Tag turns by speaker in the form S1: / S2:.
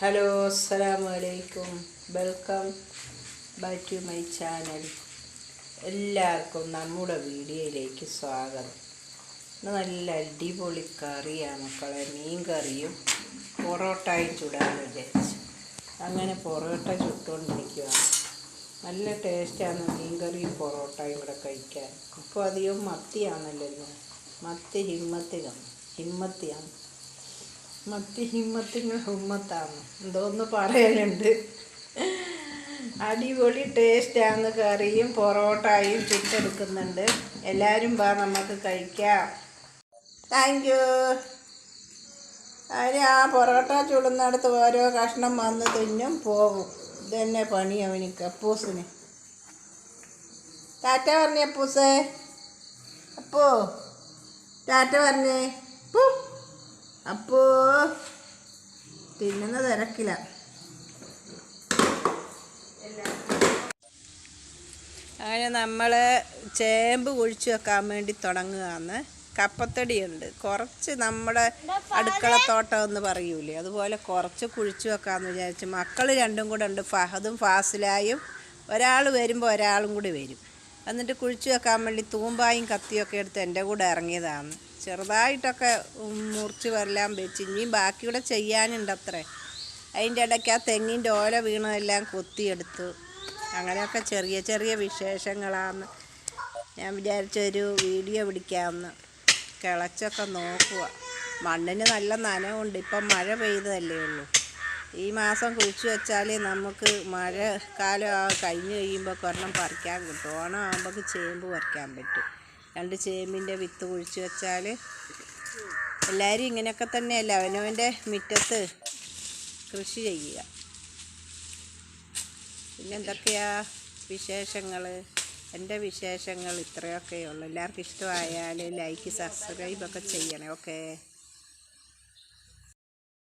S1: Hello അസ്സാം വലൈക്കും welcome back to my channel. എല്ലാവർക്കും നമ്മുടെ വീഡിയോയിലേക്ക് സ്വാഗതം. ഇന്ന് നല്ല അടിപൊളി കറിയാണ് മക്കളെ. മീൻ കറിയും പൊറോട്ടയും ചുടാന്ന് വിചാരിച്ചു. അങ്ങനെ പൊറോട്ട ചുട്ടുകൊണ്ടിരിക്കുകയാണ് നല്ല ടേസ്റ്റാണ് മീൻ കറിയും പൊറോട്ടയും കൂടെ കഴിക്കാൻ. ഇപ്പോൾ അധികം മത്തിയാണല്ലോ മത്തി ഹിമ്മത്തിലാണ് ഹിമ്മത്തിയാണ്. മത്തി ഹിമ്മത്തിങ്ങൾ ഹുമ്മത്താണ്. എന്തോന്ന് പറയാനുണ്ട് അടിപൊളി ടേസ്റ്റാണ് കറിയും പൊറോട്ടയും ചുട്ടെടുക്കുന്നുണ്ട്. എല്ലാവരും വാ നമുക്ക് കഴിക്കാം. താങ്ക് യു അതിന് ആ പൊറോട്ട ചുടുന്നിടത്ത് ഓരോ കഷ്ണം വന്ന് തിന്നും പോകും ഇതന്നെ പണി അവനിക്ക് അപ്പൂസിന് ടാറ്റ പറഞ്ഞേ അപ്പൂസേ. അപ്പോ ടാറ്റ പറഞ്ഞേ. പൂ. അപ്പോ തിന്നുന്ന തിരക്കില്ല അങ്ങനെ നമ്മൾ ചേമ്പ് കുഴിച്ചു വെക്കാൻ വേണ്ടി തുടങ്ങുകയാണ്. കപ്പത്തടിയുണ്ട്. കുറച്ച് നമ്മുടെ അടുക്കളത്തോട്ടം എന്ന് പറയൂലേ അതുപോലെ കുറച്ച് കുഴിച്ച് വെക്കാമെന്ന് വിചാരിച്ച് മക്കൾ രണ്ടും കൂടെ ഉണ്ട് ഫഹദും ഫാസിലായും. ഒരാൾ വരുമ്പോൾ ഒരാളും കൂടി വരും. എന്നിട്ട് കുഴിച്ച് വെക്കാൻ വേണ്ടി തൂമ്പായും കത്തിയൊക്കെ എടുത്ത് എന്റെ കൂടെ ഇറങ്ങിയതാണ്. ചെറുതായിട്ടൊക്കെ മുറിച്ച് വരലാൻ വെച്ച്. ഇനിയും ബാക്കിയുടെ ചെയ്യാനുണ്ട് അത്രേ അതിന്റെ ഇടയ്ക്ക് ആ തെങ്ങിന്റെ ഓല വീണതെല്ലാം കൊത്തിയെടുത്തു. അങ്ങനെയൊക്കെ ചെറിയ ചെറിയ വിശേഷങ്ങളാണ് ഞാൻ വിചാരിച്ചൊരു വീഡിയോ പിടിക്കാമെന്ന് കിളച്ചൊക്കെ നോക്കുക മണ്ണിന് നല്ല നനവുണ്ട്. ഇപ്പം മഴ പെയ്തതല്ലേ ഉള്ളൂ. ഈ മാസം കുഴിച്ചു വെച്ചാൽ നമുക്ക് മഴക്കാലം കഴിഞ്ഞ് കഴിയുമ്പോൾ ഒരെണ്ണം പറിക്കാൻ കിട്ടും. ഓണം ആകുമ്പോൾ ചേമ്പ് പറിക്കാൻ പറ്റും. രണ്ട് ചേമ്പിന്റെ വിത്ത് കുഴിച്ച് വെച്ചാൽ എല്ലാവരും ഇങ്ങനെയൊക്കെ തന്നെയല്ല അവനവന്റെ മുറ്റത്ത് കൃഷി ചെയ്യുക. പിന്നെ എന്തൊക്കെയാ വിശേഷങ്ങൾ? എന്റെ വിശേഷങ്ങൾ ഇത്രയൊക്കെ ഉള്ളൂ. എല്ലാവർക്കും ഇഷ്ടമായാൽ ലൈക്ക് സബ്സ്ക്രൈബ് ഒക്കെ ചെയ്യണേ. ഓക്കേ.